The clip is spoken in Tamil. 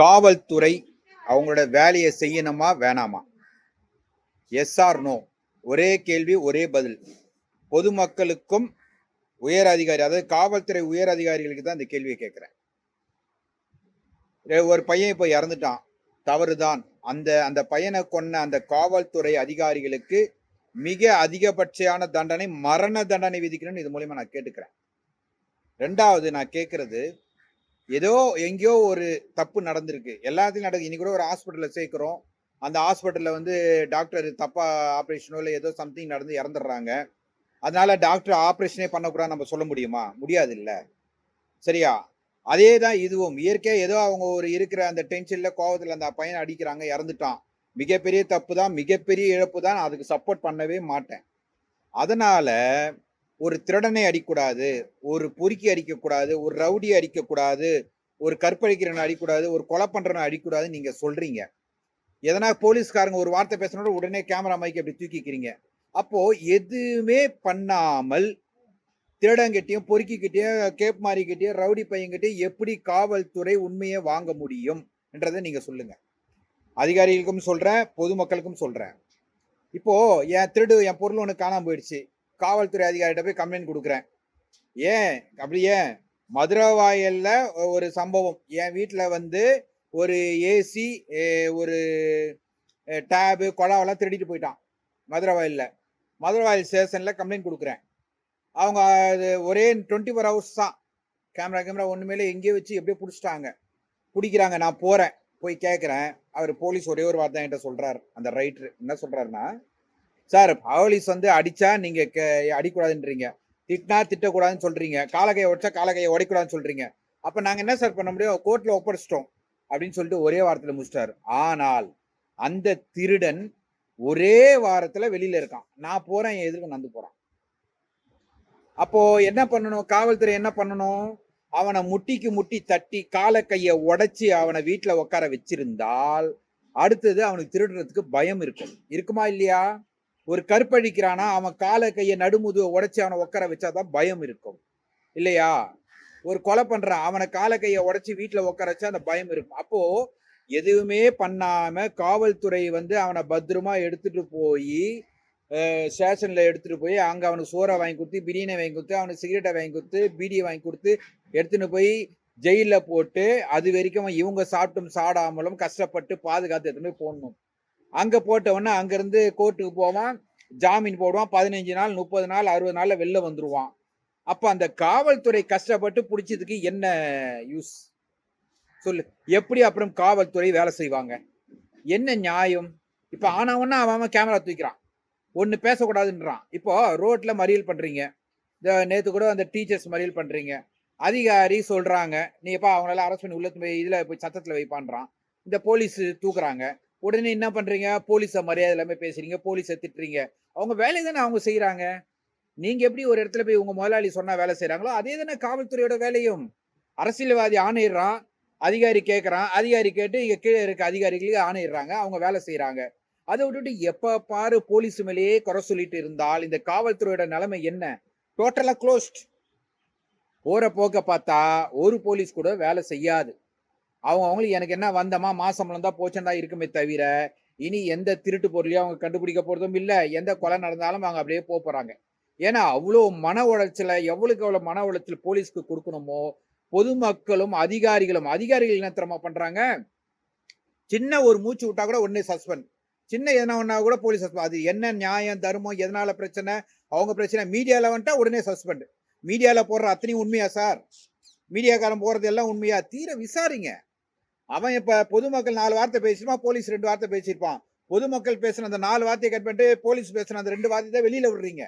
காவல்துறை அவங்களோட வேலையை செய்யணுமா வேணாமா? எஸ் ஆர் நோ ஒரே கேள்வி ஒரே பதில். பொதுமக்களுக்கும் உயர் அதிகாரி அதாவது காவல்துறை உயர் அதிகாரிகளுக்கு தான் இந்த கேள்வியை கேட்குறேன். ஒரு பையன் இப்போ இறந்துட்டான். தவறுதான். அந்த அந்த பையனை கொன்ன அந்த காவல்துறை அதிகாரிகளுக்கு மிக அதிகபட்சமான தண்டனை மரண தண்டனை விதிக்கணும்னு இது மூலியமா நான் கேட்டுக்கிறேன். ரெண்டாவது நான் கேட்கறது ஏதோ எங்கேயோ ஒரு தப்பு நடந்திருக்கு. எல்லாத்தையும் நடக்கு. இன்னைக்கு கூட ஒரு ஹாஸ்பிட்டலில் சேர்க்குறோம். அந்த ஹாஸ்பிட்டலில் வந்து டாக்டர் தப்பா ஆப்ரேஷனோ இல்லை ஏதோ சம்திங் நடந்து இறந்துடுறாங்க. அதனால டாக்டர் ஆப்ரேஷனே பண்ணக்கூடாது நம்ம சொல்ல முடியுமா? முடியாது இல்லை. சரியா? அதே தான் இதுவும். இயற்கையாக ஏதோ அவங்க ஒரு இருக்கிற அந்த டென்ஷனில் கோவத்தில் அந்த பையனை அடிக்கிறாங்க இறந்துட்டான். மிகப்பெரிய தப்பு தான் மிகப்பெரிய இழப்பு தான் அதுக்கு சப்போர்ட் பண்ணவே மாட்டேன். அதனால ஒரு திருடனை அடிக்கக்கூடாது ஒரு பொறுக்கி அடிக்கக்கூடாது ஒரு ரவுடி அடிக்கக்கூடாது ஒரு கற்பழிக்கிறனை அடிக்கக்கூடாது ஒரு கொலை பண்ணுறனை அடிக்கூடாதுன்னு நீங்க சொல்றீங்க. எதனா போலீஸ்காரங்க ஒரு வார்த்தை பேசணும் உடனே கேமரா மைக்கு அப்படி தூக்கிக்கிறீங்க. அப்போ எதுவுமே பண்ணாமல் திருடங்கிட்டையும் பொறுக்கிக்கிட்டையும் கேப் மாறிக்கிட்டையும் ரவுடி பையன்கிட்டயும் எப்படி காவல்துறை உண்மையை வாங்க முடியும் என்றதை நீங்க சொல்லுங்க. அதிகாரிகளுக்கும் சொல்றேன் பொதுமக்களுக்கும் சொல்றேன். இப்போ என் திருடு என் பொருள் ஒன்று காணாம போயிடுச்சு. காவல்துறை அதிகாரிகிட்ட போய் கம்ப்ளைண்ட் கொடுக்குறேன். ஏன்? அப்படி ஏன்? மதுரவாயல்ல ஒரு சம்பவம். என் வீட்டில் வந்து ஒரு ஏசி ஒரு டேபு குழாவெல்லாம் திருடிட்டு போயிட்டான் மதுரவாயல்ல. மதுரவாயல் ஸ்டேஷனில் கம்ப்ளைண்ட் கொடுக்குறேன். அவங்க அது ஒரே டுவெண்ட்டி ஃபோர் ஹவர்ஸ் தான் கேமரா கேமரா ஒன்றுமேல எங்கேயோ வச்சு எப்படியோ பிடிச்சிட்டாங்க. பிடிக்கிறாங்க. நான் போகிறேன் போய் கேட்குறேன் அவர் போலீஸ் ஒரே ஒரு வார்த்தை என்கிட்ட சொல்கிறார் அந்த ரைட்ரு என்ன சொல்கிறாருன்னா சார் போலீஸ் வந்து அடிச்சா நீங்க அடிக்கூடாதுன்றீங்க. திட்டினா திட்டக்கூடாதுன்னு சொல்றீங்க. காலகையை உடைச்சா காலகையை உடைக்கூடாதுன்னு சொல்றீங்க. அப்ப நாங்க என்ன சார் பண்ண முடியும்? கோர்ட்ல ஒப்படைச்சிட்டோம். அப்படின்னு சொல்லிட்டு ஒரே வாரத்துல முடிச்சிட்டாரு. ஆனால் அந்த திருடன் ஒரே வாரத்துல வெளியில இருக்கான். நான் போறேன் என் எதிர்க்கு நடந்து போறான். அப்போ என்ன பண்ணணும்? காவல்துறை என்ன பண்ணணும்? அவனை முட்டிக்கு முட்டி தட்டி கால கைய உடைச்சி அவனை வீட்டுல உட்கார வச்சிருந்தால் அடுத்தது அவனுக்கு திருடுறதுக்கு பயம் இருக்கும். இருக்குமா இல்லையா? ஒரு கற்பழிக்கிறானா அவன் காலை கையை நடுமுதுவை உடைச்சி அவனை உட்கார வச்சாதான் பயம் இருக்கும். இல்லையா? ஒரு கொலை பண்றான் அவனை காலை கையை உடைச்சி வீட்டுல உட்கார வச்சா அந்த பயம் இருக்கும். அப்போ எதுவுமே பண்ணாம காவல்துறை வந்து அவனை பத்திரமா எடுத்துட்டு போய் ஸ்டேஷன்ல எடுத்துட்டு போய் அங்க அவனுக்கு சோறை வாங்கி கொடுத்து பிரியாணி வாங்கி கொடுத்து அவனுக்கு சிகரெட்டை வாங்கி கொடுத்து பீடியை வாங்கி கொடுத்து எடுத்துட்டு போய் ஜெயில போட்டு அது வரைக்கும் இவங்க சாப்பிட்டும் சாடாமலும் கஷ்டப்பட்டு பாதுகாத்து எடுத்துன்னு போய் போடணும். அங்கே போட்டவொடனே அங்கேருந்து கோர்ட்டுக்கு போவான் ஜாமீன் போடுவான் பதினஞ்சு நாள் முப்பது நாள் அறுபது நாளில் வெளில வந்துடுவான் அப்போ அந்த காவல்துறை கஷ்டப்பட்டு பிடிச்சதுக்கு என்ன யூஸ் சொல்லு. எப்படி அப்புறம் காவல்துறை வேலை செய்வாங்க? என்ன நியாயம்? இப்போ ஆனவன்னா அவன் கேமரா தூக்கிறான். ஒன்று பேசக்கூடாதுன்றான். இப்போ ரோட்டில் மறியல் பண்ணுறீங்க இந்த நேற்று கூட அந்த டீச்சர்ஸ் மறியல் பண்ணுறீங்க அதிகாரி சொல்கிறாங்க நீ எப்போ அவங்களால அரசு பண்ணி உள்ள போய் இதில் போய் சத்தத்தில் வைப்பான்றான். இந்த போலீஸ் தூக்குறாங்க. உடனே என்ன பண்றீங்க? போலீஸை மரியாதை எல்லாமே பேசுறீங்க போலீஸை திட்டுறீங்க. அவங்க வேலை தானே அவங்க செய்யறாங்க நீங்க எப்படி ஒரு இடத்துல போய் உங்க முதலாளி சொன்னா வேலை செய்யறாங்களோ அதே தானே காவல்துறையோட வேலையும். அரசியல்வாதி ஆணையிடுறான் அதிகாரி கேட்குறான் அதிகாரி கேட்டு இங்க கீழே இருக்க அதிகாரிகளுக்கு ஆணையிடுறாங்க அவங்க வேலை செய்யறாங்க அதை விட்டுட்டு எப்ப பாரு போலீஸ் மேலேயே குறை சொல்லிட்டு இருந்தால் இந்த காவல்துறையோட நிலைமை என்ன? டோட்டலா க்ளோஸ்ட் போற போக்க பார்த்தா ஒரு போலீஸ் கூட வேலை செய்யாது. அவங்க அவங்களுக்கு எனக்கு என்ன வந்தமா மாசம்பளம் தான் போச்சண்டா இருக்குமே தவிர இனி எந்த திருட்டு பொருளையும் அவங்க கண்டுபிடிக்க போறதும் இல்லை. எந்த கொலை நடந்தாலும் அவங்க அப்படியே போறாங்க. ஏன்னா அவ்வளோ மன உளைச்சல எவ்வளவுக்கு எவ்வளவு மன உளைச்சல் போலீஸ்க்கு கொடுக்கணுமோ பொதுமக்களும் அதிகாரிகளும் அதிகாரிகள் என்ன திறமா பண்றாங்க? சின்ன ஒரு மூச்சு விட்டா கூட உடனே சஸ்பெண்ட். சின்ன எதனா ஒன்னா கூட போலீஸ் சஸ்பெண்ட். அது என்ன நியாயம் தர்மம் எதனால பிரச்சனை? அவங்க பிரச்சனை மீடியாவில் வந்துட்டா உடனே சஸ்பெண்ட். மீடியாவில் போடுற அத்தனையும் உண்மையா சார்? மீடியாக்காரன் போறது எல்லாம் உண்மையா? தீர விசாரிங்க. அவன் இப்ப பொதுமக்கள் நாலு வார்த்தை பேசிருப்பான் போலீஸ் ரெண்டு வார்த்தை பேசியிருப்பான். பொதுமக்கள் பேசுன அந்த நாலு வார்த்தையை கட் பண்ணிட்டு போலீஸ் பேசுன அந்த ரெண்டு வார்த்தையை தான் வெளியில விடுறீங்க.